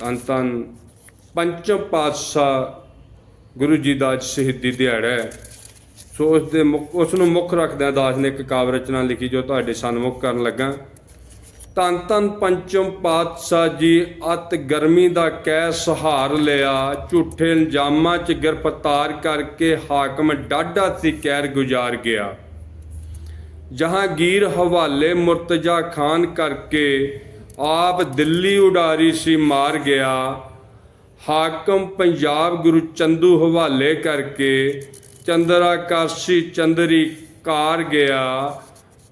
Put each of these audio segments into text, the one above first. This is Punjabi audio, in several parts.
ਧੰਨ ਧੰਨ ਪੰਚਮ ਪਾਤਸ਼ਾਹ ਗੁਰੂ ਜੀ ਦਾ ਅੱਜ ਸ਼ਹੀਦੀ ਦਿਹਾੜਾ ਹੈ। ਸੋ ਉਸ ਦੇ ਮੁੱਖ, ਉਸ ਨੂੰ ਮੁੱਖ ਰੱਖਦਿਆਂ ਦਾਸ ਨੇ ਇੱਕ ਕਾਵਿ ਰਚਨਾ ਲਿਖੀ ਜੋ ਤੁਹਾਡੇ ਸਨਮੁਖ ਕਰਨ ਲੱਗਾ। ਧੰਨ ਧੰਨ ਪੰਚਮ ਪਾਤਸ਼ਾਹ ਜੀ, ਅਤ ਗਰਮੀ ਦਾ ਕਹਿ ਸਹਾਰ ਲਿਆ। ਝੂਠੇ ਇਲਜ਼ਾਮਾਂ 'ਚ ਗ੍ਰਿਫਤਾਰ ਕਰਕੇ ਹਾਕਮ ਡਾਢਾ ਸੀ ਕੈਰ ਗੁਜ਼ਾਰ ਗਿਆ। ਜਹਾਂਗੀਰ ਹਵਾਲੇ ਮੁਰਤਜ਼ਾ ਖਾਨ ਕਰਕੇ ਆਪ ਦਿੱਲੀ ਉਡਾਰੀ ਸੀ ਮਾਰ ਗਿਆ। ਹਾਕਮ ਪੰਜਾਬ ਗੁਰੂ ਚੰਦੂ ਹਵਾਲੇ ਕਰਕੇ ਚੰਦਰਾ ਕਾਸ਼ੀ ਚੰਦਰੀ ਕਾਰ ਗਿਆ।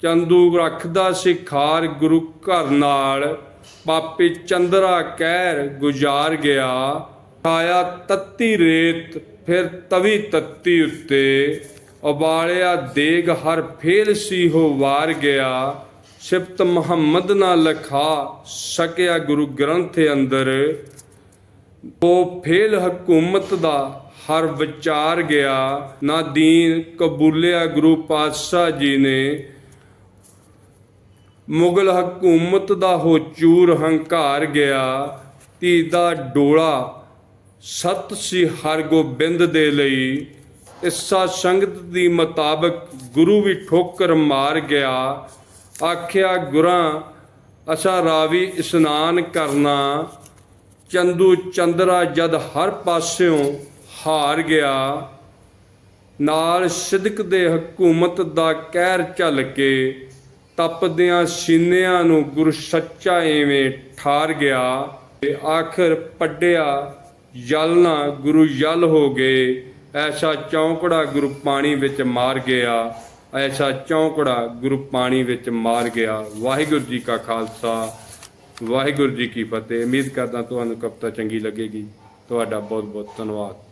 ਚੰਦੂ ਰੱਖਦਾ ਸੀ ਖਾਰ ਗੁਰੂ ਘਰ ਨਾਲ। ਪਾਪੀ ਚੰਦਰਾ ਕਹਿਰ ਗੁਜ਼ਾਰ ਗਿਆ। ਆਇਆ ਤੱਤੀ ਰੇਤ, ਫਿਰ ਤਵੀ ਤੱਤੀ ਉੱਤੇ। ਉਬਾਲਿਆ ਦੇਗ ਹਰ ਫੇਲ ਸੀ ਹੋ ਵਾਰ ਗਿਆ। ਸਿਫਤ ਮੁਹੰਮਦ ਨਾ ਲਖਾ ਸਕਿਆ ਗੁਰੂ ਗ੍ਰੰਥ ਅੰਦਰ, ਉਹ ਫੇਲ ਹਕੂਮਤ ਦਾ ਹਰ ਵਿਚਾਰ ਗਿਆ। ਨਾ ਦੀਨ ਕਬੂਲਿਆ ਗੁਰੂ ਪਾਤਸ਼ਾਹ ਜੀ ਨੇ। ਮੁਗਲ ਹਕੂਮਤ ਦਾ ਹੋ ਚੂਰ ਹੰਕਾਰ ਗਿਆ। ਧੀ ਦਾ ਡੋਲਾ ਸਤ ਸੀ ਹਰਗੋਬਿੰਦ ਦੇ ਲਈ। ਇਸਾ ਸੰਗਤ ਦੀ ਮੁਤਾਬਕ ਗੁਰੂ ਵੀ ਠੋਕਰ ਮਾਰ ਗਿਆ। ਆਖਿਆ, ਗੁਰਾਂ, ਅਸਾ ਰਾਵੀ ਇਸ਼ਨਾਨ ਕਰਨਾ, ਚੰਦੂ ਚੰਦਰਾ ਜਦ ਹਰ ਪਾਸਿਓਂ ਹਾਰ ਗਿਆ, ਨਾਲ ਸਿਦਕ ਦੇ ਹਕੂਮਤ ਦਾ ਕਹਿਰ ਚੱਲ ਕੇ, ਤਪਦਿਆਂ ਸੀਨਿਆਂ ਨੂੰ ਗੁਰ ਸੱਚਾ ਐਵੇਂ ਠਾਰ ਗਿਆ, ਤੇ ਆਖਰ ਪੱਡਿਆ ਜਲਨਾ ਗੁਰੂ ਜਲ ਹੋ ਗਏ, ਐਸਾ ਚੌਂਕੜਾ ਗੁਰੂ ਪਾਣੀ ਵਿੱਚ ਮਾਰ ਗਿਆ। ਐਸਾ ਚੌਂਕੜਾ ਗੁਰੂ ਪਾਣੀ ਵਿੱਚ ਮਾਰ ਗਿਆ। ਵਾਹਿਗੁਰੂ ਜੀ ਕਾ ਖਾਲਸਾ, ਵਾਹਿਗੁਰੂ ਜੀ ਕੀ ਫਤਿਹ। ਉਮੀਦ ਕਰਦਾ ਤੁਹਾਨੂੰ ਕਵਿਤਾ ਚੰਗੀ ਲੱਗੇਗੀ। ਤੁਹਾਡਾ ਬਹੁਤ ਬਹੁਤ ਧੰਨਵਾਦ।